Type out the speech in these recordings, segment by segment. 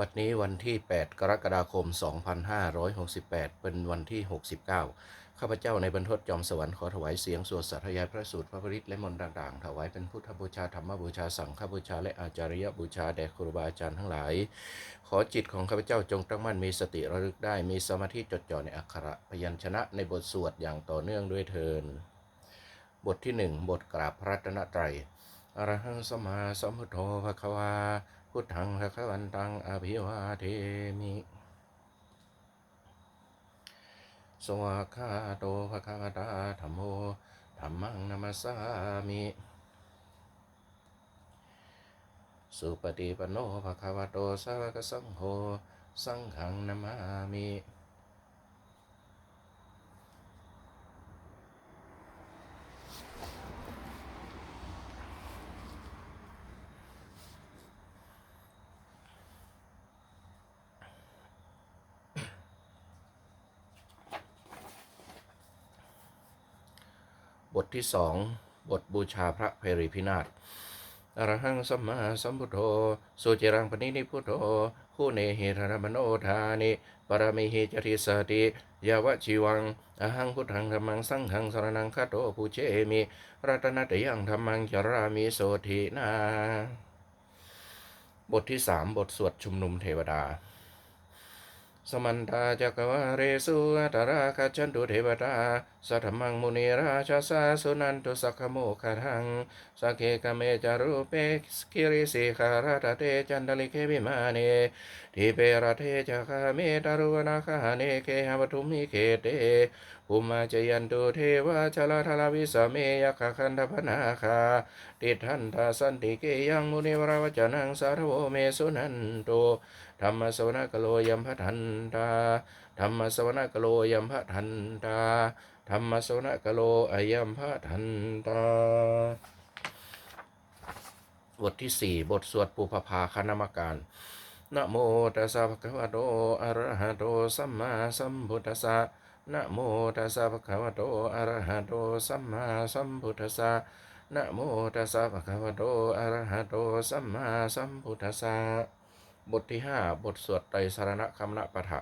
บัดนี้วันที่ 8 กรกฎาคม 2568 เป็นวันที่ 69 ข้าพเจ้าในบรรทดจอมสวรรค์ขอถวายเสียงสวดสัตยายพระสูตรพระปริตและมนต์ต่างๆ ถวายเป็นพุทธบูชาธรรมบูชาสังฆบูชาและอาจาริยบูชาแด่ครูบาอาจารย์ทั้งหลาย ขอจิตของข้าพเจ้าจงตั้งมั่นมีสติระลึกได้มีสมาธิจดจ่อในอักขระพยัญชนะในบทสวดอย่างต่อเนื่องด้วยเทินบทที่หนึ่งบทกราบพระรัตนตรัยอรหังสมมาสัมพุทโธภควา พุทธังภควันตังอภิวาเทมิสวากาโตภควตาธรรมโมธรรมังนัมัสสามิ สุปฏิปโนภะควโตสาวกสังโฆ สังฆังนามามิ ทที่สองบทบูชาพระเพริพินาศอรหังสัมมาสัมพุทโธ สุจิรังปณินิพุทโธคู่เนหิธรรมโนทานิ ปรมิหิจริสติยาวชีวัง อหังพุทธังธรรมังสังฆังสรนังคาโตภูเชมิรัตนตยังธรรมังจรามิโสทีนา บทที่สามบทสวดชุมนุมเทวดา สมันตาจักวาเรสุอัตราคาชันตุเทวตาสัทมังมุนีราชาสาสุนันตุสักขโมคาทังสักเคกเมจารุเปกิริสิคาราตเตจันตลิเควิมาเนทิเปรเทจักเมตารุวนาคาเนเคหปทุมิเคเตภูมาจยันตุเทวาชลาทลาวิสเมยคคันธพนาคาติทันทาสันติเกยังมุนิวราวจนังสารโวเมสุนันโต ธรรมสวนกโลยัมพะทันตาธรรมสวนกโลยัมพะทันตาธรรมสวนกโลอยัมพะทันตาบทที่สี่บทสวดปุพพาคณมการนะโมตัสสะภะคะวะโตอะระหะโตสัมมาสัมพุทธัสสะนะโมตัสสะภะคะวะโตอะระหะโตสัมมาสัมพุทธัสสะนะโมตัสสะภะคะวะโตอะระหะโตสัมมาสัมพุทธัสสะ บทที่ห้าบทสวดไตรสารณคำนะปะทะ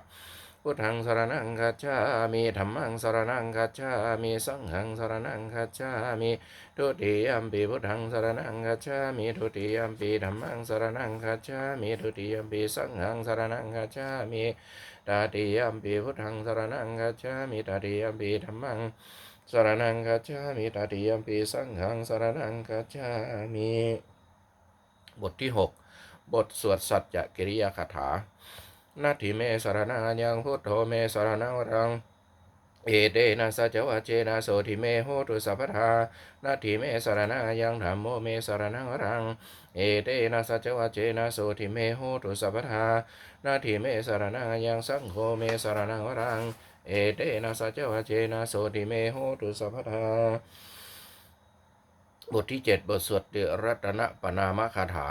พุทธังสารนังคัจฉามิธรรมังสารนังคัจฉามิสังฆังสารนังคัจฉามิทุติยัมปีพุทธังสารนังคัจฉามิทุติยัมปีธรรมังสารนังคัจฉามิทุติยัมปีสังฆังสารนังคัจฉามิตาติยัมปีพุทธังสารนังคัจฉามิตาติยัมปีธรรมังสารนังคัจฉามิตาติยัมปีสังฆังสารนังคัจฉามิบทที่หก บทสวดสัจจะกิริยาคาถานาทิเมสรณายังพุทโธเมสรณังวรัง เอเตนะสัจวัจเจนะโสทิเมโหตุสัพพทานาทิเมสรณายังธรรมโมเมสรณังวรัง เอเตนะสัจวัจเจนะโสทิเมโหตุสัพพทานาทิเมสรณายังสังโฆเมสรณังวรัง เอเตนะสัจวัจเจนะโสทิเมโหตุสัพพทาบทที่เจ็ดบทสวดเดรัตนปนามคาถา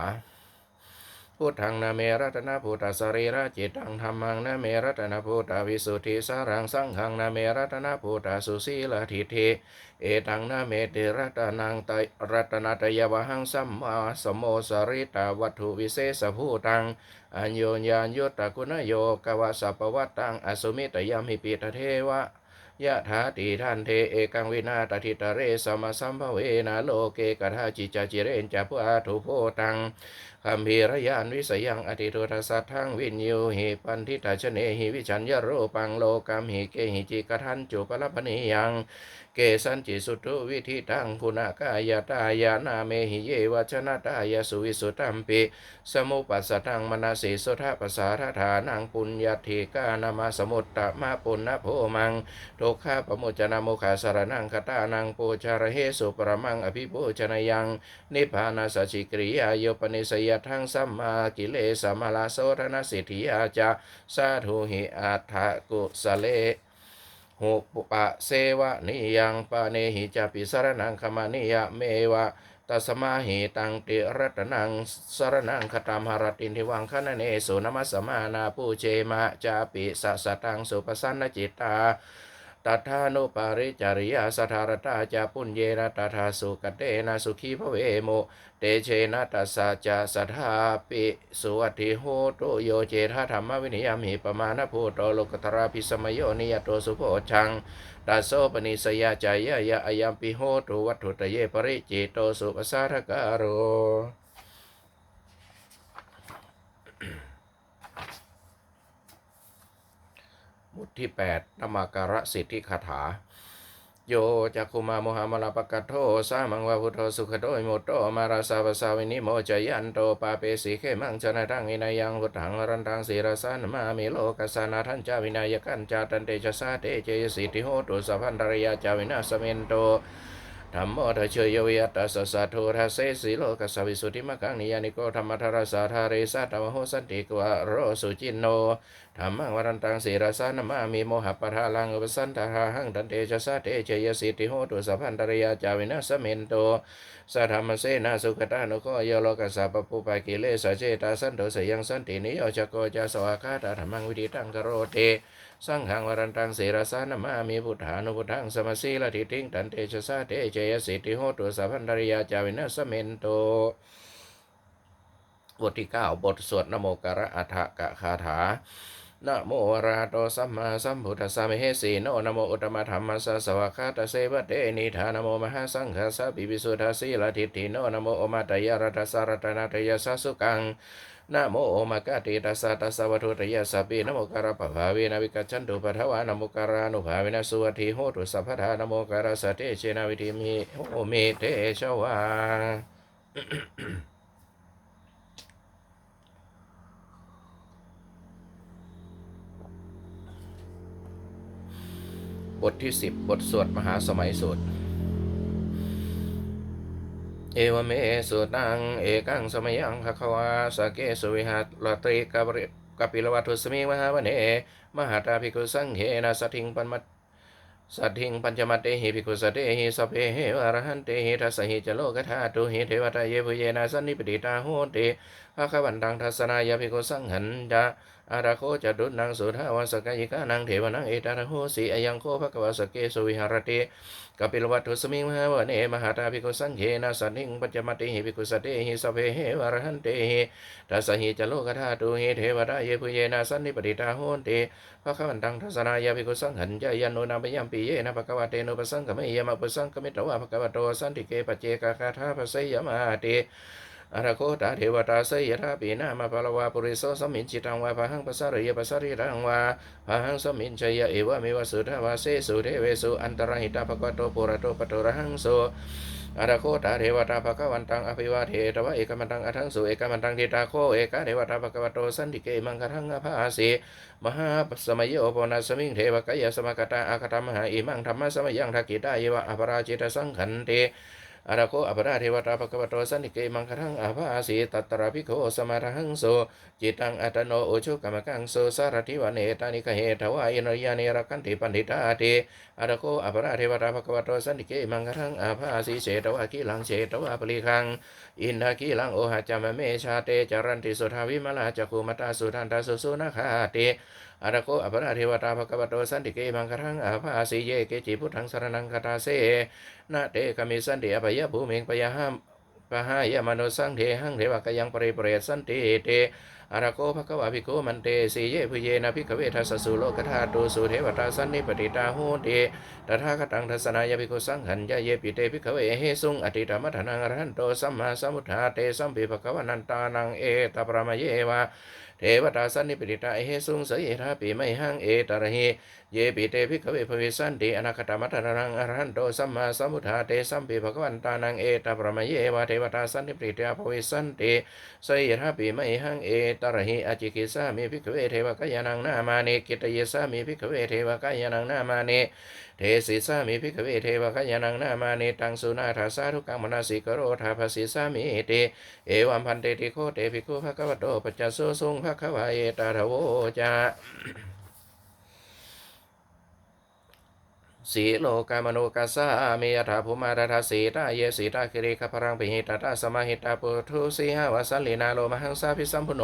พุทธังนาเมรัตนพุทธสรีระจิตังธรรมังนาเมรัตนพุทธวิสุทธิสารังสังฆังนาเมรัตนพุทธสุสีลทิฏฐิเอตังนาเมติรัตนังไตรัตนตยวหังสัมมาสมโมสริตาวัตถุวิเศษภูตังอัญโยญญาณยุตตะกุณโยกวะสัพพวัตตังอสุมิตยามิปิตเทวะยะถาติทันเทเอกังวินาตทิตเรสมสัมภเวนะโลเกกทาจิจจจิเรนจะพุอาทุโพตัง คัมภีรยานวิสยังอติโททัสสะทังวินยูหิปันทิตาชเนหิวิชัญญโรปังโลกัมหิเกหิจิกทันจุปลปนิยัง เกสันจิสุตุวิธิตังพุนากายตายานาเมหิเยวชนะตายาสุวิสุตัมปิ สมุปัสสตังมนาสีสุทธปัสาทฐานังปุญญาธิกานามาสมุตตะมาปุณณโพมังโตฆาปมุจนาโมขาสารนังคตานังปูชารเหสุปรมังอภิปูชนยัง นิพพานาสัจจิกริยาโยปนิสยทั้งสัมมากิเลสมาลาโสธนสิทธิยาจาสาธุหิอัฏฐกุสเลหุปปะเสวะนิยังปะเนหิจปิสรนังขมานิยะเมวะตัสมาหิตังติรัตนังสรนังคตามหรตินทิวังคะเนสุนมัสมานาปูเจมะจาปิสัสสตังสุปสันนจิตตา ตัทานุปาริจาริยาสถารตาจาปุญเยนะตถาสุกเตนะสุขีพระเวโมเตเชนะตัสสะจาสทาปิสุวัติโหตุโยเจทาธรรมวินิยามิปมาณภูโตโลกตราภิสมโยนิยตโตสุโพชังตัสโสปนิสยาจายะยะอายัมปิโหตุวัตถุตเยปริจิโตสุปสาทการโร บทที่ 8นมาการะสิทธิคาถา โยจักคุมาโมหามลาปะกะโทสามังวาพุทโธสุขโตอิโมโตมาราสาวสาวินิโมจยันโตปาเปสีเขมังชนะทังอินายังพุทธังรันทังสีรสานมามิโลกัสานาทันจาวินายกันจาตันเตชะสาเตเจยสิทธิโหตุสัพพันตรยาจาวินาสเมนโต ธรรมโมทัชเชยวิยัตตาสสะโททัสเสสีโลกัสสวิสุทธิมะกังนิยานิโกธรรมทารสาธาเรสัตตวโหสันติกวะโรสุจินโนธรรมังวรันตังสีรสานามามีโมหะปะทาลังอุปสันตาหังตันเตชะสะเตเจยสิทธิโหตุสัพพันตรยาจาวินาสเมนโตสัทธรรมเสนาสุขตานุโคโยโลกัสสะปปุปะกิเลสเจตาสันโตสยังสันตินิโยจโกจาสวากาตาธรรมังวิธิตังกโรเต สังฆังวรันตังเสรสานามามีพุทธานุพุทธังสมสีละทิทิงตันเตชะสาเตเจยสิทธิโหตุสัพพันธริยาจาวินัสเมนโตบทที่เก้าบทสวดนโมกระอัฏฐกะคาถานะโมวราโตสัมมาสัมพุทธัสสะเมเหสีโนนะโมอุตตมะธรรมัสสะสวากขาตเสวะเตนิธานโมมหาสังฆสัพพิวิสุทธาสีละทิฏฐิโนนะโมอมาตยารัตสารตนาตยาสสุกัง นะโมโอมากาติตัสสะตัสสะวัตุตยาสัพพินะโมการะปะภาเวนะวิกัจฉันตุปะทวานะโมการานุภาเวนะสุวัติโหตุสัพพทานะโมการะสะเตเชนะวิธิมิโหเมเตชวาบทที่สิบบทสวดมหาสมัยสูตร เอวเมสุตังเอกังสมยังภควาสเกสุวิหัตลตรีกบริกปิลวัตุสมิมหาวเนมหาตาภิกขุสังเฮนะสทิงปันมัตสัทิงปัญจมัตเตหิภิกขุสเตหิสเพเหวารหันเตหิทัสสหิจโลกธาตุหิเทวตาเยภุเยนะสันนิปติตาโหติ ภะคะวันตังทัสสนายาภิกสังหันจาอาราโคจดุนังสุทาวาสกายิกานังเทวนังเอตาระโหสีอายังโคภควาสเกสุวิหารติกปิลวัตถุสมิงมหาวเนมหาตาภิกุสังเขนะสันนิงปัจจมัติหิภิกุสเตหิสเพเหวรหันเตหิทัสหิจโลกธาตุหิเทวดาเยภุเยนะสันนิปติตาโหติภะคะวันตังทัสสนายาภิกุสังหันจายันโนนาปยัมปิเยนะภควะเตโนปสังกะเมยมะปสังกะมิตวะภควะโตสันติเกปเจกะคาถาภะเสยมาติ อรโคตาเทวตาเสยทาปีนามาปละวาปุริโสสมินจิตังวาพหังปัสารยปัสาริรังวาพหังสมินชยเอวะเมวสุทาวาเสสุเทเวสุอันตรหิตาภควโตปุระโตปะโตระหังโสอรโคตาเทวตาภควันตังอภิวาเทตวะเอกมันตังอทังสุเอกมันตังทิตาโคเอกาเทวตาภควโตสันติเกมังคทังอภาสีมหาสมัยโยปนัสมิงเทวกายสมกตาอาคตมหาอิมังธรรมสมัยยังทักกิตาเยะอภราจิตสังขันเต อาราโคอัปราเทวตาภควโตสันิเกมังคทังอาภาสีตัตตระพิโคสมาทังโสจิตังอัตโนโอชุกรรมกังโสสารทิวเนตานิกเหทวายนรยาเนรกันติปันติตาเตอาราโคอัปราเทวตาภควโตสันิเกมังคทังอาภาสีเฉตวะกิลังเฉตวะปริคังอินทากิลังโอหะจามเมชาเตจารันติสุทาวิมลาจักุมตาสุทันตาสุสุนาคาเตอาราโคอัปราเทวตาภควโตสันติเกมังคทังอาภาสีเยเกจิพุทธังสรนังคตาเสนาเตกมิสันติอภยภูมิงปยาหัมปะหายมโนสังเทหังเทวกยังปริเปรตสันติเตอาราโกภควาภิโกมันเตสีเยพุเยนะภิกเวทัสสุโลกธาตุสุเทวตาสันนิปติตาหติตถาคตังทัสนายภิกขุสังหันยะเยปิเตภิกเวเฮสุงอติตมัทนังอรหันโตสัมมาสัมพุทธาเตสัมปิภควนันตานังเอตปรมเยวา เทวตาสันนิปติตาเฮสุงเสยทาปีไม่หังเอตระหิ เยปิเตภิกขเวภวิสันติอนาคตมัตนังอรหันโตสัมมาสัมพุทธาเตสัมปิภควันตานังเอตปรมเยวาเทวตาสันนิปติตยาภวิสันติสยทาปิไมหังเอตระหิอจิกิสามิภิกขเวเทวกายานังนามานิกิตเยสามิภิกขเวเทวกายานังนามานิเทสิสามิภิกขเวเทวกายานังนามานิตังสุนาถาสาธุกังมนาสิกโรธาภสิสามิเตเอวัมพันเตติโคเตภิกขุภควโตปัจจโสสุงภควาเอตาทโวจา สีโลกามโนกัสามีอธาภูมาราธาสีตาเยสีตาคิริขพรังปิหิตาตาสมาหิตาปุถุสีหาวสัลลีนาโลมหังสาพิสัมพุโน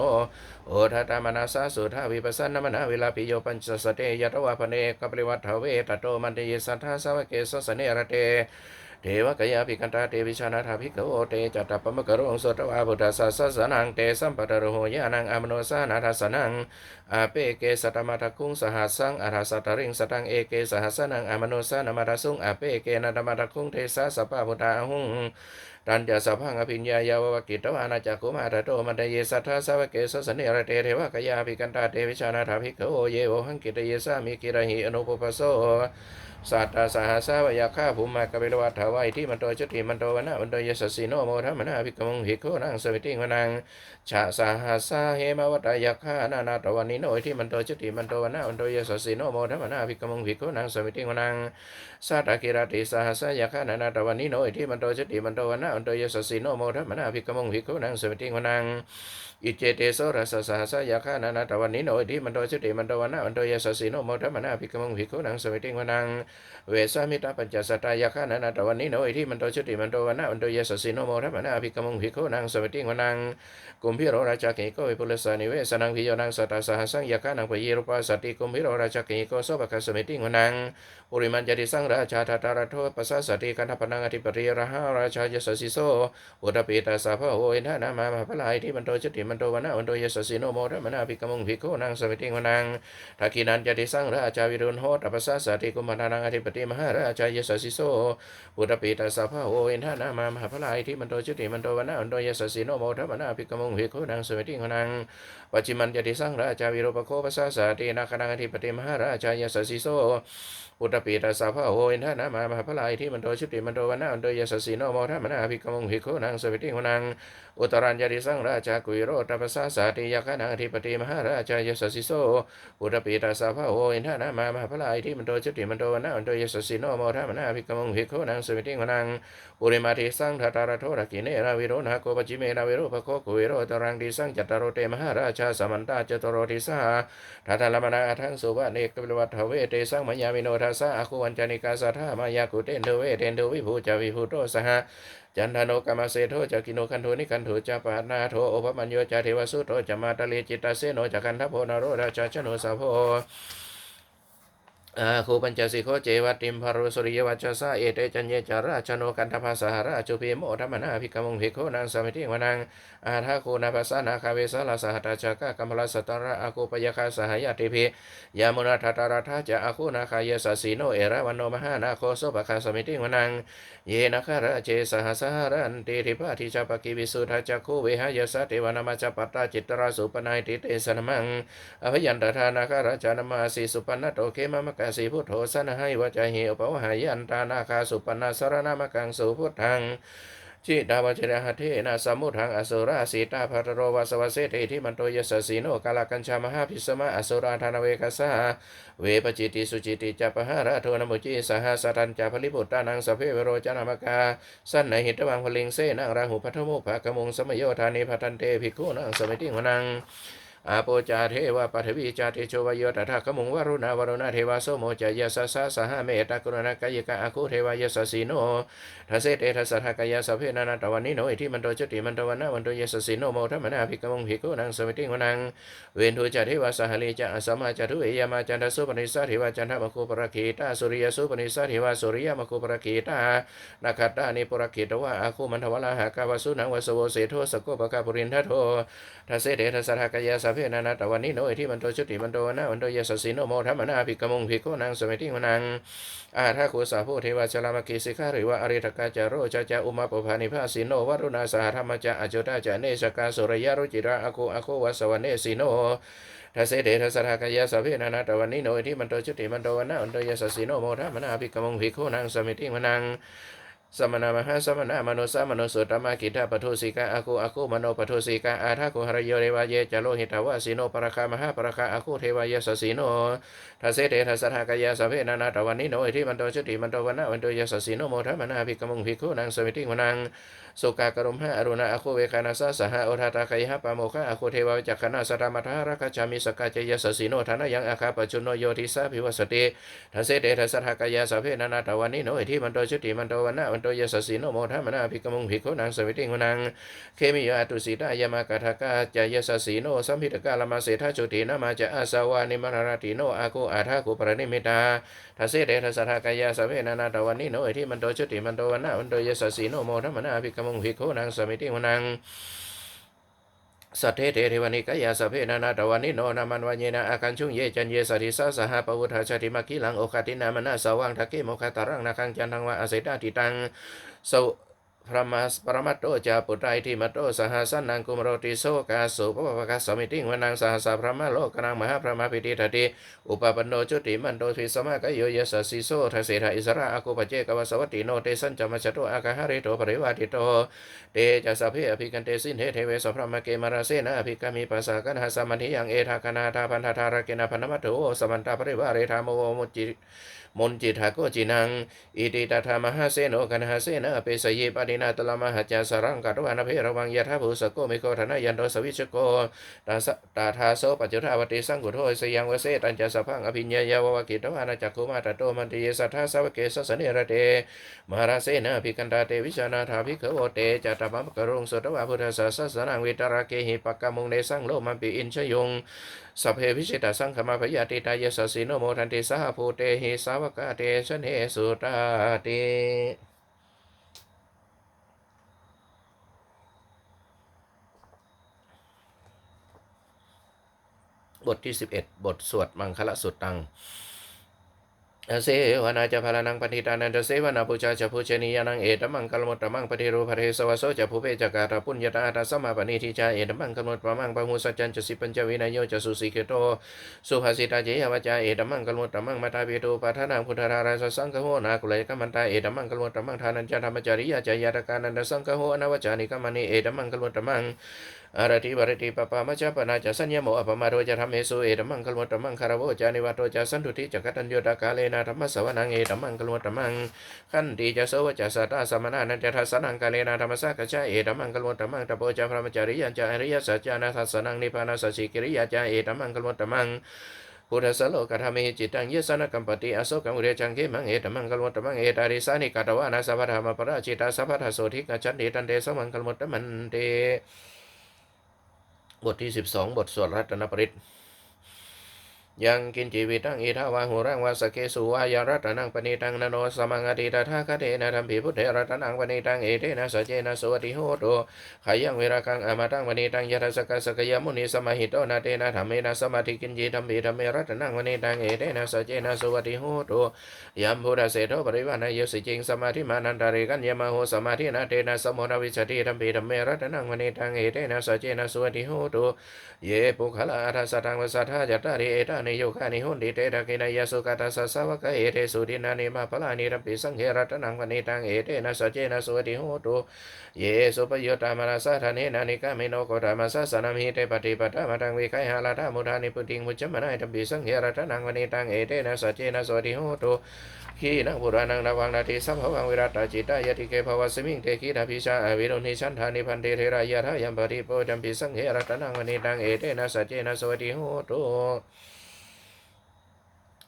โอทัตามนาสาสุทาวิปัสสนมนาเวลาปิโยปัญจสเตยตวะพเนกปริวัตถเวตโตมันเตยสัทธาสาวเกสสเนรเต เทวกยาภิกันตาเตวิชานาถาภิกขโอเตจัตตปมกโรงสตวาบุตตสสสสนังเตสัมปตรโหยานังอมโนสานาทัสนังอาเปเกสตมาทคุงสหัสสังอาทัสตริงสตังเอเกสหัสนังอมโนสานามาทสุงอาเปเกนาตมาทคุงเทสะสปะพุทธาหุงตันจะสพังอภิญญายาวกิตวานาจักุมาตโตมันเตเยสัทธาสาวเกสสเนรเตเทวกยาภิกันตาเตวิชานาถาภิกขโอเยวหังกิตเยสามิกิระหิอนุปปโส สัตตาสหสาวยาฆ่าภูมิมากบิลวัฏถาวายที่มันโตจุติมันโตวนะมันโตยสสีโนโมทัมมนาภิกขมงหิโคนังสวิติงวนังชาสหสาเหมวัตยาฆ่านานาตวันิโนที่มันโตจุติมันโตวนะมันโตยสสีโนโมทัมมนาภิกขมงหิโคนังสวิติงวนังสัตตกิรติสหสายาฆ่านานาตวันิโนที่มันโตจุติมันโตวนะมันโตยสสีโนโมทัมมนาภิกขมงหิโคนังสวิติงวนัง อิเจเตโสรัสสหสายาคานานาตวันนิโนอิทิมันโตจุติมันโตวันนะมันโตยสสีโนโมทัมนาภิกขมงภิกขุนังสวิติงวนังเวสามิตาปัญจสตายาคานานาตวันนิโนอิทิมันโตจุติมันโตวันนะมันโตยสสีโนโมทัมนาภิกขมงภิกขุนังสวิติงวนังกุมพิโรราชาเกโกวิปุลสานิเวสนังพิโยนังสตาสหสังยาคานังปยีรุปาสติกุมพิโรราชาเกโกโสภคสมิติงวนัง ปุริมันจติสังราชาทัตตาระโทปัสสะสติกันทปนังอธิปริระหาราชายสสิโสอุตปิตาสาภโหอินทนามามาพลายที่มันโตจุติมันโตวนนะมันโตยสสีโนโมทัมนาภิกขมงภิกขุนังสวิติงวนังทักินันจติสังราชาวิรุณโหตปัสสะสติกุมภานังอธิปติมหาราชายสสิโสอุตปิตาสาภโหอินทนามามาพลายที่มันโตจุติมันโตวนนะมันโตยสสีโนโมทัมนาภิกขมงภิกขุนังสวิติงวนังปัจจิมันจติสังราชาวิรุปโคปัสสะสตินาคนังอธิปติมหาราชายสสิโสอุตปีตาสาภาโหอินทนามามาพลายที่มันโตชุติมันโตวันนามันโตยสสีโนโมทัมมนาภิกขมงภิกขุนังสวิติงวนัง อุตรัญญาริสังราชากุยโรตปัสสะสาติยาคานังธิปติมหาราชายสสิโสอุตปิตาสาภาโหอินทนามามหาพลายที่มันโตชุติมันโตวันนะมันโตยสสีโนโมทัมนาภิกขมงภิกขุนังสวิติงนังปุริมาทิสังทัตาระโทระกิเนราวิโรนะโกปจิเมนาวิโรภโคกุยโรตรังดิสังจัตตารโรเตมหาราชาสมันตาจตโรทิสาทัตตลมนาทั้งสุวะเนกปิวัตเวเตสังมยามิโนทัสสะอาคุวันจานิกาสัทธามายากุเตนเทเวเตนเทวิภูจาวิภูโตสหะ จันทโนกามาเสโทจักิโนคันโทนิคันโทจัปานาโทโอภมัญโยจาเทวสุโตจามาตะเลจิตตาเสโนจักันทโพนโรราชาชโนสาโพ อาคูปัญจสิโคเจวัติมภารุสุริยวัชสะเอเตจัญเยจาราชโนกันทภาสหราจุพีโมธรรมนาภิกขมงภิกขุนางสมิติวนังอาทาคูนาภาสานาคาเวสลาสหัตจักะกัมพลสตระอาคูปยคาสหายติภิยามุนาทัตตาราธาจะอาคูนาคายสสีโนเอราวันโนมหานาโคโสปคาสมิติวนังเยนะคาราเจสหสหรันติทิพาทิจาปกิวิสุทาจักคูเวหายสเทวนามาจปัตตาจิตราสุปนายติเตสนมังอภยันตทานาคาราจานมาสีสุปนโตเคมมะกสีพุทโธสนให้วจาหิอุปวหายันตานาคาสุปนาสรณามกังสุพุทธังจิดาวจระหะเทนะสมุทังอสุราสีตาภารโรวาสวเสเตทิมันโตยสสีโนกาลกัญชามหาพิสมะอสุราธานเวกัสาเวปจิติสุจิติจัปหาระโทนมุจิสหสตันจาภลิบุตตานังสเพเวโรจนามกาสันในหิตวังพลิงเสนังราหุพัทมุภะกมุงสมโยธานิพัทันเตภิกขุนังสมิติงวนัง อาโปจาเทวะปัทวีจาเตโชวโยตถาคมุงวรุณาวรุณาเทวาโสโมจายสสะสหเมตากรุณากายกะอาคุเทวายสสีโนทัสเสเตทัสสะทากายาสเพนานาตวันนิโนอิทิมันโตจติมันตวันนะวันโตยสสีโนโมทัมนาภิกขมงภิกขุนังสมิติงวนังเวนทุจาเทวาสหลีจะอสมมาจตุเอยามาจันทสุปนิสัทเทวาจันทมคุปรคีตาสุริยสุปนิสัทเทวาสุริยมคุปรคีตานาคัตตานิปรคีตวะอาคุมันทวลาหากาวสุนังวสโวเสโทสโกปกาปุรินทโททัสเสเตทัสสะทากายสพเพนานาตวันนิโนอิทิมันโตจุติมันโตวันะวันโตยสสีโนโมทัมมนาภิกขมงภิกขุนังสมิติงวนังอาทาคุสาภูเทวาชลามกีสิกขาหรือว่าอริทกาจาโรจจาอุมาปภานิภาสิโนวรุณาสหธรรมจาอจุตาจาเนสกาสุรยารุจิราอาคุอาคุวัสวเนสิโนทัสเสดทัสสะทากายาสพเพนานาตวันนิโนอิทิมันโตจุติมันโตวันะวันโตยสสีโนโมทัมมนาภิกขมงภิกขุนังสมิติงวนัง สมณามหาสมณามโนสมโนสุตตมากิทาปทุสิกาอาคูอาคูมโนปทุสิกาอาทาคุหรโยเรวาเยจโลหิตาวาสิโนปรคามหาปรคาอาคูเทวายสสิโนทัสเสเตทัสสะกายาสเพนานาตวันนิโนอิทิมันโตชุติมันโตวันนะวันโตยสสิโนโมทัมนาภิกขมุงภิกขุนางสมิติวนังสุกากรุมหะอรุณาอาคูเวคานาสสหะโอทาตากายหะปโมคะอาคูเทวาจักขณะสตามัทหรักจามิสกาจยสสิโนธานะยังอาคาปจุนโนโยทิสาภิวสติทัสเสเตทัสสะกายาสเพนานาตวันนิโนอิทิมันโตชุติมันโตวันนะวันโตยสสิโนโมทัมนาภิกขมุงภิกขุนางสวิติวนังเคมิยาตุสีตายามากาทากาจายสสีโนสัมพิตกาลมาเสทาจุตินามาจะอาสาวานิมรารติโนอากูอาทากุปรนิมิตาทัสเสเดทัสสะทากายาสเวนานาตวันนิโนเอทิมันโตจุติมันโตวันนาอันโตยสสีโนโมทัมนาภิกขมุงภิกขุนางสมิติวนัง สัทเทเทเทวนิกายาสเพนานาตวานนิโนนามันวันเยนาอาการชุ่งเยจันเยสริสาสหปวุฒาชติมากิลังโอคาตินามนาสว่างทักเกโมคาตารังนาคังจันทังวะอาศิตาติตังส พระมาสปรมัตโตจาปุตไตรทิมัตโตสหสันนังกุมโรติโสกาสุปปปะกาสมิติงวนังสหสพระมาโลกนังมหาพระมาปิติทัติอุปปันโนจุติมันโตทิสมากโยยสสสิโสทัสเสทาอิสระอากุปเจกวสวัตติโนเตสันจมัจจโตอากาหาริโตปริวาติโตเตจะสัพเพอภิกันเตสินเทเทเวสพระมเกมราเสนะอภิกามีปัสสะกันหาสมันิยังเอทาคนาทาพันธาธารเกนะพันมัตโตสมันตาปริวาเรธามโวมุจิมนจิตหาโกจินัง อิติตถามหาเสโนกันหาเสนะเปสยิปดินาตละมหาจาสรังกัตวานเพระวังยะทาภูสโกมิโกธนายันโดสวิชโกตาสตาทาโสปัจจุทาวติสังกุโทสยังวเสตัญจสพังอภิญญายาววกิตวานาจักขุมาตโตมันติยสัทธาสวเกสสเนระเตมหารเสนะภิกันตาเตวิชานาถาภิกขโวเตจัตตปัมกรุงสุตวะพุทธสสสนังวิตราเกหิปกกามุงเนสังโลมันปิอินชยงสัพเพวิชิตาสังขมาพยาติตายสสิโนโมทันติสหภูเตหิสาวกาเตชนเหสุตาติบทที่ 11 บทสวดมังคละสุตตัง เสวนาจะพานังปฏิตานันจะเสวนาปุจาจะภูชนียานังเอตมังกลมุตตมังปฏิรูปะเทสวะโสจะภูเปจการปุญญาตาตาสมาปณิทิจาเอตมังกลมุตมังปะมุสัจจันจะสิปัญจวินัยโยจะสุสิกโตสุภาสิตาเจยวจาเอตมังกลมุตตมังมาตาเปโตปัฏนังพุทธาราสสังคโหนากุเลกัมมันตาเอตมังกลมุตตมังทานันจะธรรมจริยาจายาตกานันตสังคโหอนวจานิกมณีเอตมังกลมุตตมัง อารติบารติปปามัจจปนาจะสัญญโมอปมาโรจะทำเมสุเอตมังคลวตมังคารวจานิวัตโตจะสันตุติจักตัญโยตากาเลนะธรรมสวนังเอตมังคลวตมังขันติจะโสวจะสัตตาสมนานันจะทัสนังกาเลนะธรรมสักจาเอตมังคลวตมังตโปจะพระมจริยันจะอริยสัจจานาทัสนังนิพพานาสัจฉิกิริยาจาเอตมังคลวตมังพุทธสโลกธรรมิจิตังเยสนกัมปติอโศกังอุเรจังเกมังเอตมังกลวตมังเอตาริสานิกัตวานาสัพพะธรรมปราชิตาสัพพะทโสทิกจันเดตันเดสมังกลมุตตมันเต บทที่ 12 บทสวดรัตนปริต ยังกินจีวิตังอิทาวาหูรังวาสเกสุวายารัตนังปณิตังนโนสมังอติตถาคเตนะธรรมภิพุทธรัตนังปณิตังเอเตนะสเจนะสวัติโหโตขยังเวรากังอมตังปณิตังยทัสสกสกยมุนีสมหิโตนาเตนะธรรมเมนะสมาธิกินจีธรรมภิธรรมเมรัตนังปณิตังเอเตนะสเจนะสวัติโหโตยัมพุทธเสโทปริวานายสิจิงสมาธิมานันตาริกันยมโหสมาธินาเตนะสมุนวิชติธรรมภิธรรมเมรัตนังปณิตังเอเตนะสเจนะสวัติโหโตเยปุคละอาทัสสตังวสัทธาจัตตาริเอตานิโยคานิหุนติเตระกินายสุกตัสสะสาวกเอเตสุดินานิมาพลานิรัมปิสังเฮรัตนังวนิตังเอเตนะสเจนะสวัติโหตุเยสุปโยตามนาสาธานินานิกามิโนโกตามาสะสนามิเตปฏิปตามาตังวิไคหาลาธามุทานิปุติงมุจมนายตัมปิสังเฮรัตนังวนิตังเอเตนะสเจนะสวัติโหตุขีนังบุรานังนาวังนาทีสัมภวังวิรัตจิตายติเกภวสมิงเตขีดาพิชาอวิรุณิชันธานิพันเตเทรายะทายัมปริโปจัมปิสังเฮรัตนังวนิตังเอเตนะสเจนะสวัติโหตุ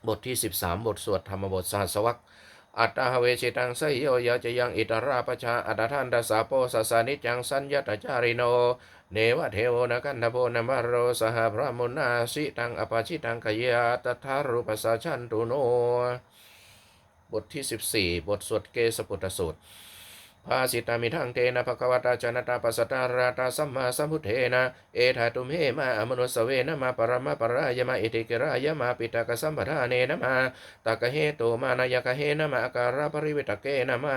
บทที่ 13 บทสวดธรรมบทสหัสวรรคอัตตาเวชิตังไสยโยยะจะยังอิตราปชาอัตทันตสาโปสสานิจังสัญญตจาริโน เนวะเทโวนะกันทโพนมารโรสหพระมุนาสิตังอปาชิตังกยาตถารุปสาชันตุโน บทที่ 14 บทสวดเกสปุตตสูตร ภาสิตามิทังเตนะภควตาจนตาปัสตาราตาสัมมาสัมพุทเทนะเอธาตุมเหมาอมนุสเวนะมาปรมาปรายมาอิติกรายมาปิตากสัมปทาเนนะมาตากะเหตุมานายกะเหนะมาอาการปริเวตเกนะมา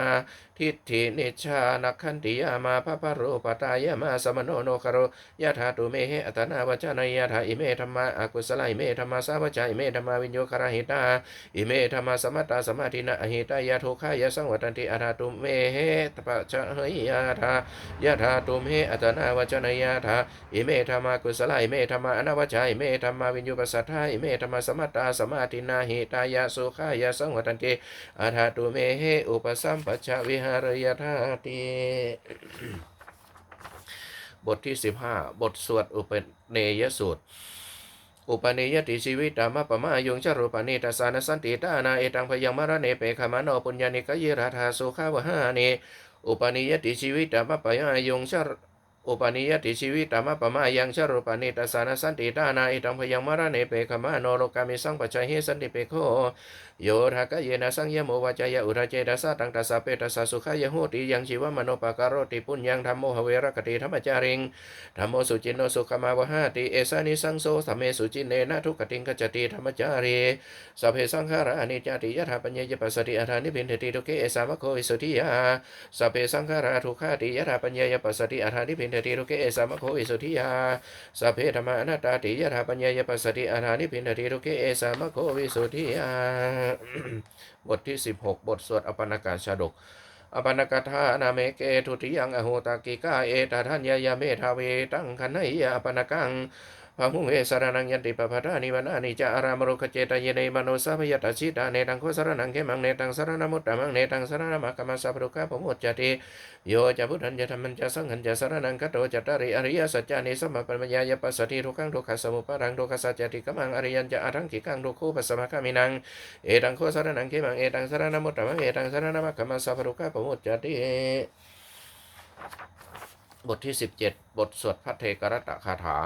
ทิฏฐินิชานักขันติยามาพระปโรปตายมาสมโนโนคโรยะธาตุเมเหอัตนาวจานายะธาอิเมธรรมาอากุสลาอิเมธรรมาสาวจาอิเมธรรมาวิญโยคารหิตาอิเมธรรมาสมัตตาสมาธินะอหิตายะทุขายะสังวัตันติอาธาตุเมเหตปะชะเฮยยธายะธาตุเมเหอัตนาวจนยะธาอิเมธรรมากุสลาอิเมธรรมาอนาวจาอิเมธรรมาวิญโยปัสสัทธาอิเมธรรมาสมัตตาสมาธินาหิตายะสุขายะสังวัตันติอาธาตุเมเหอุปสัมปชะวิหารยธาติบทที่ 15 บทสวดอุปเนยสูตร อุปนิยติชีวิตามะปะมายุงชรุปนิตาสานสันติตานาเอตังพยังมรเนเปขมานโนปุญญานิกยิราธาสุขาวหานิอุปนิยติชีวิตามะปะยายุงชร อุปนิยติชีวิตามะปะมายังชรูปนิตสานสันติตานาเอตังพยังมรเนเปขมาโนโลกามิสังปัจจยเฮสันติเปโคโยทากะเยนะสังยโมวาจายะอุราเจตสาตังตัสสะเปตัสสะสุขายะโหติยังชีวมโนปะการโรติปุญญังธรรมโมหเวรกติธรรมจาริงธรรมโมสุจินโนสุขมาวหาติเอสานิสังโสธรรมเมสุจินเนนะทุกขติงกจติธรรมจารีสัพเพสังขารานิจจติยถาปัญญยปัสสติอาธานิพินติทุเกเอสามะโควิสุทธิยาสัพเพสังขาราทุกขาติยถาปัญญยปัสสติอาธานิพินติทุเกสัมโควิสุทธิยาสัพเพธรรมานัตตาติยถาปัญญายปัสสติอานานิพินติทุเกสัมโควิสุทธิยาบทที่ 16 บทสวดอปนกาชาดกอปนกถานาเมเกทุติยังอโหตากิกาเอตาทัญญายาเมทาเวตังคันไหยอปนกัง พะหุงเอสารนังยันติปะพะทานิวนานิจารามโรคเจตเยเนมโนสัพยตชิตาเนตังโคสารนังเขมังเนตังสารนมุตตมังเนตังสารนมกมสัพพุกะปมุจจติโยจะพุทธันจะธรรมันจะสังขันจะสารนังกัตโตจัตตาริอริยสัจจานิสัมมาปัญญายปัสสติทุกขังทุกขสมุปารังทุกขสัจจติกมังอริยันจะอาทังกิกังทุกขุปัสสมะกามินังเอตังโคสารนังเขมังเอตังสารนมุตตมังเอตังสารนมกมสัพพุกะปมุจจติบทที่ 17 บทสวดพระเทกรตะคาถา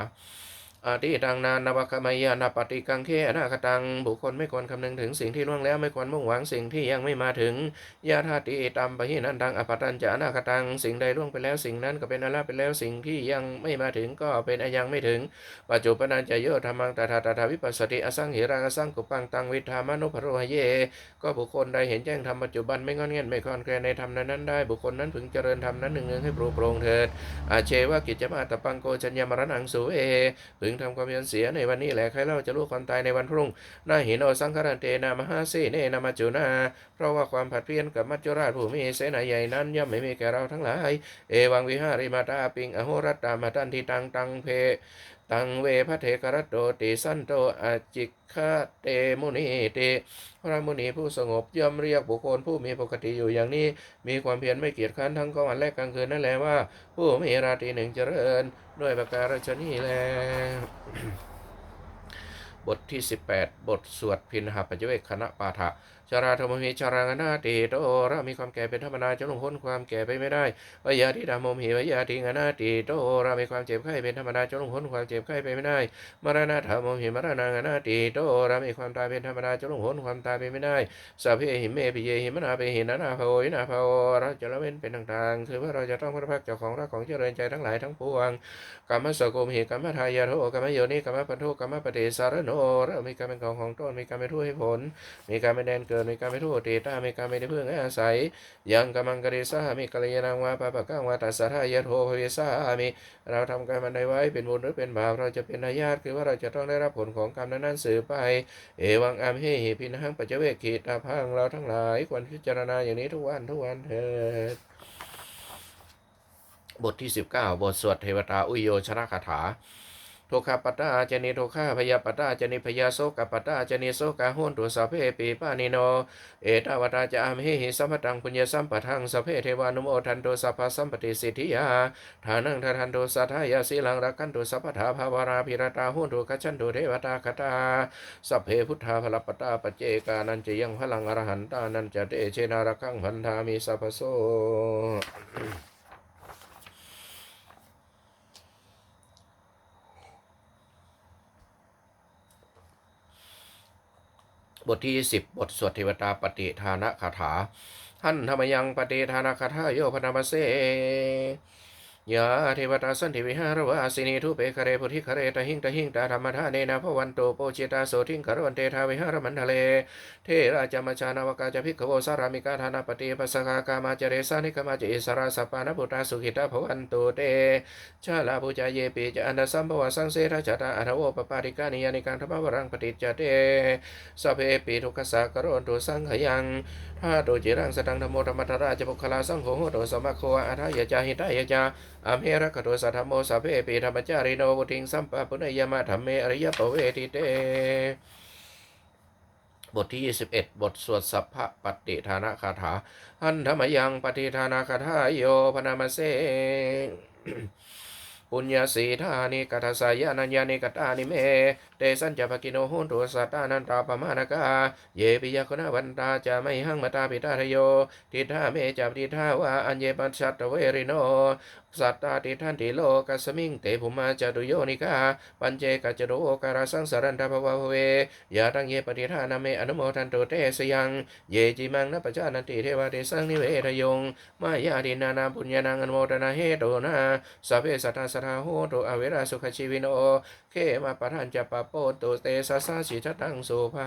อาทิตังนานนวคมายานาปฏิกังเคนาคตัง บุคคลไม่ควรคำนึงถึงสิ่งที่ล่วงแล้วไม่ควรมุ่งหวังสิ่งที่ยังไม่มาถึงยาธาติตัมปะหินันตังอปตันจะอนาคตัง สิ่งใดล่วงไปแล้วสิ่งนั้นก็เป็นอลาไปแล้วสิ่งที่ยังไม่มาถึงก็เป็นอยังไม่ถึง ปัจจุปนันจะโยธรรมังตถาตถาวิปัสสติอสังเหรังอสังกุปังตังวิธามานุภโรหะเย ก็บุคคลใดเห็นแจ้งธรรมปัจจุบันไม่งอนเงียนไม่คลอนแคลนในธรรมนั้นได้ บุคคลนั้นพึงเจริญธรรมนั้นหนึ่งหนึ่งให้ปรูโปรงเถิดอาเชวะกิจมาตปังโกชัญญมรณังสุเอึงทำความเพียรเสียในวันนี้แหละใครเล่าจะรู้ความตายในวันพรุ่งนาหิโนสังคารันเตนามหาเสเนนามาจุนาเพราะว่าความผัดเพี้ยนกับมัจจุราชผู้มีเสนาใหญ่นั้นย่อมไม่มีแก่เราทั้งหลาย เอวังวิหาริมาตาปิงอโหรัตตามาตันทิตังตังเพ ตังเวพระเทกรตโตติสันโตอาจิกคาเตมุนีเตพระมุนีผู้สงบย่อมเรียกบุคคลผู้มีปกติอยู่อย่างนี้ มีความเพียรไม่เกียจคร้านทั้งกลางวันและกลางคืนนั่นแหละว่า ผู้มีราตรีหนึ่งเจริญ ด้วยประการฉนี้แล บทที่ 18 บทสวดพินหปัจเวกคณะปาฐะชาราธรรมหิชารังนาติโตระมีความแก่เป็นธรรมดาจะลงพ้นความแก่ไปไม่ได้วยาธิดามมหิวยาธิงนาติโตระมีความเจ็บไข้เป็นธรรมดาจะลงพ้นความเจ็บไข้ไปไม่ได้ มรณะธรรมมหิมรณังนาติโตระมีความตายเป็นธรรมดาจะลงพ้นความตายไปไม่ได้สัพเพหิเมปิเยหิมนาเปหินานาภโวยนาภโวเราจะละเว้นเป็นต่างๆ คือว่าเราจะต้องพระพักเจ้าของรักของเจริญใจทั้งหลายทั้งปวงกรรมสกุมหิกรรมทายาโทกรรมโยนิกรรมปันโทกรรมปฏิสารโนเรามีการเป็นของของต้นมีการเป็นทูตให้ผล มีการเป็นแดนเกิดมีการเป็นทูตตีตามีการเป็นที่พึ่งอาศัย ยังกำมังกริสามีกัลยาณังวาปะปะกังวาตัสสะทายโทภวิสามิเราทำการมันใดไว้เป็นบุญหรือเป็นบาปเราจะเป็นนายาตคือว่าเราจะต้องได้รับผลของกรรมนั้นๆสืบไป เอวังอามเฮหิพินหังปัจเจเวกขีตาพังเราทั้งหลายควรพิจารณาอย่างนี้ทุกวันทุกวันเถิดบทที่ 19 บทสวดเทวตาอุโยชนะคาถา ทคาปัตตาจนิโทคาพยาปัตตาจนิพยาโสกปัตตาจนิโสกาหุนตุสัพเพปีปานิโน เอตาวตาจามหิหิสัมปตังปุญญสัมปทังสัพเพเทวานุโมทันโตสัพพสัมปติสิทธิยาฐานังทันโตสัทธายาสีลังรักันตุสัพพทาภาวราภิรตาหุนตุกัจฉันตุเทวตาคตาสัพเพพุทธาพลปตาปเจกานันจะยังพลังอรหันตานันจะเตเชนารักังพันธามิสัพพโส บทที่ 10 บทสวดเทวตาปฏิทานคาถา ท่านธรรมยังปฏิทานคาถาโยพนามเส ยาเทวตาสันติวิหารวาสินีทุเปคเรพุทธิคเรตหิงตหิงตาธรรมทาเนนะพวันโตโปจิตาโสทิงคารวันเตทาวิหารมันทะเล เทราจามชานาวกาจพิกโวสารามิกาธานาปฏิปัสกากามาจเรสานิกมาจิสราสปานพุทธาสุขิตาภวันโตเตชาลาภูจาเยปิจะอันดสัมภวสังเสราชตาอัทโวปปาริกานิยานิการธรรมวรังปฏิจเตสเพปิทุกขสากโรนตุสังขยังถ้าโดจิรังสตังธรรมโมธรรมทราชปุคลาสังโฆโหโตสมะโคอาทายจาหิตายจาอเมรักตสัทธโมสัพเพปิธรรมจาริโนวุติงสัมปะปุเนยมะธรรมเมอริยปเวทิเต บทที่ 21 บทสวดสัพพะปฏิทานะคาถา อันธรรมยังปฏิทานาคาถาโยพนามเสปุญญาสีธานิกัตสายานัญญานิกตานิเม เตสัญจภกิโนหุนตุสัตตานันตาปมานกาเยปิยคุณวันตาจะไม่หังมาตาปิตาทโยทิธาเมจับทิธาวาอัญเยปัสสัตเวริโนสัตตาติทันติโลกัสมิงเตภุมาจตุโยนิกาปัญเจกัจจโรการาสังสารันทภวะเวยาตังเยปฏิทานาเมอนุโมทันโตเตสยังเยจิมังนปจานันติเทวาเตสังนิเวทยงมายาดินานาปุญญานังอนุโมทนาเฮโตนาสัพเพสัตตาสทาโหตุอเวราสุขชีวิโนเขมาปะทันจะปะโปโตเตสะสาชิทัตังสุภา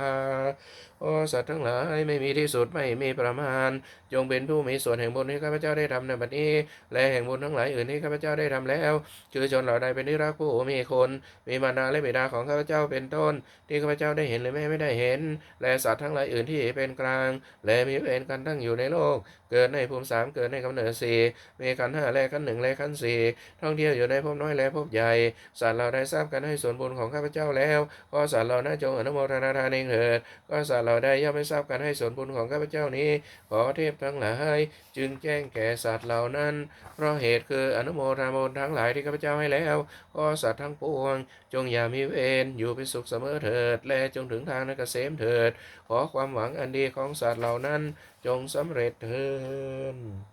โอสัตว์ทั้งหลายไม่มีที่สุดไม่มีประมาณ จงเป็นผู้มีส่วนแห่งบุญที่ข้าพเจ้าได้ทำในบัดนี้ และแห่งบุญทั้งหลายอื่นที่ข้าพเจ้าได้ทำแล้วคือชนเหล่าใดเป็นที่รักผู้มีคน มีมารดาและบิดาของข้าพเจ้าเป็นต้น ที่ข้าพเจ้าได้เห็นหรือไม่ไม่ได้เห็น และสัตว์ทั้งหลายอื่นที่เป็นกลาง และมีเวรกันตั้งอยู่ในโลก เกิดในภูมิสามเกิดในกำเนิดสี่มีกันห้าและกันหนึ่งและกันสี่ท่องเที่ยวอยู่ในภพน้อยและภพใหญ่สัตว์เราได้ทราบกันให้ให้ส่วนบุญของข้าพเจ้าแล้ว ก็สัตว์เราน่าจงอนุโมทนาทานเองเถิด ก็สัตว์เราได้ย่อมไม่ทราบกันให้ส่วนบุญของข้าพเจ้านี้ ขอเทพทั้งหลาย จึงแจ้งแก่สัตว์เหล่านั้น เพราะเหตุคืออนุโมทนาบุญทั้งหลายที่ข้าพเจ้าให้แล้ว ก็สัตว์ทั้งปวง จงอย่ามีเวรอยู่เป็นสุขเสมอเถิด และจงถึงทางนักเกษมเถิด ขอความหวังอันดีของสัตว์เหล่านั้น จงสำเร็จเถิด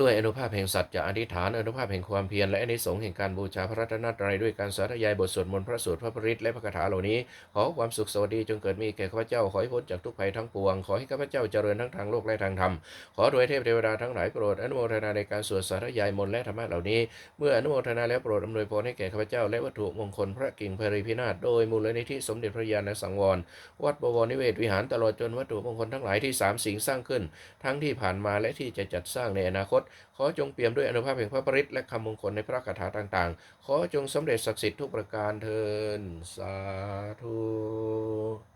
ด้วยอนุภาพแห่งสัจจะอธิษฐานอนุภาพแห่งความเพียรและอนิสงส์แห่งการบูชาพระรัตนตรัยด้วยการสาธยายบทสวดมนต์พระสูตรพระปริตรและพระคาถาเหล่านี้ขอความสุขสวัสดีจงเกิดมีแก่ข้าพเจ้าขอให้พ้นจากทุกภัยทั้งปวง ขอให้ข้าพเจ้าเจริญทั้งทางโลกและทางธรรมขอโดยเทพเทวดาทั้งหลายโปรดอนุโมทนาในการสวดสาธยายมนต์และธรรมะเหล่านี้ เมื่ออนุโมทนาแล้วโปรดอำนวยพรให้แก่ข้าพเจ้าและวัตถุมงคลพระกิ่งพริพินาศโดยมูลนิธิสมเด็จพระญาณสังวร วัดบวรนิเวศวิหารตลอดจนวัตถุมงคลทั้งหลายที่สามสิ่งสร้างขึ้น ทั้งที่ผ่านมาและที่จะจัดสร้างในอนาคตขอจงเปี่ยมด้วยอนุภาพแห่งพระปริตและคำมงคลในพระคาถาต่างๆ ขอจงสำเร็จศักดิ์สิทธิ์ทุกประการเทินสาธุ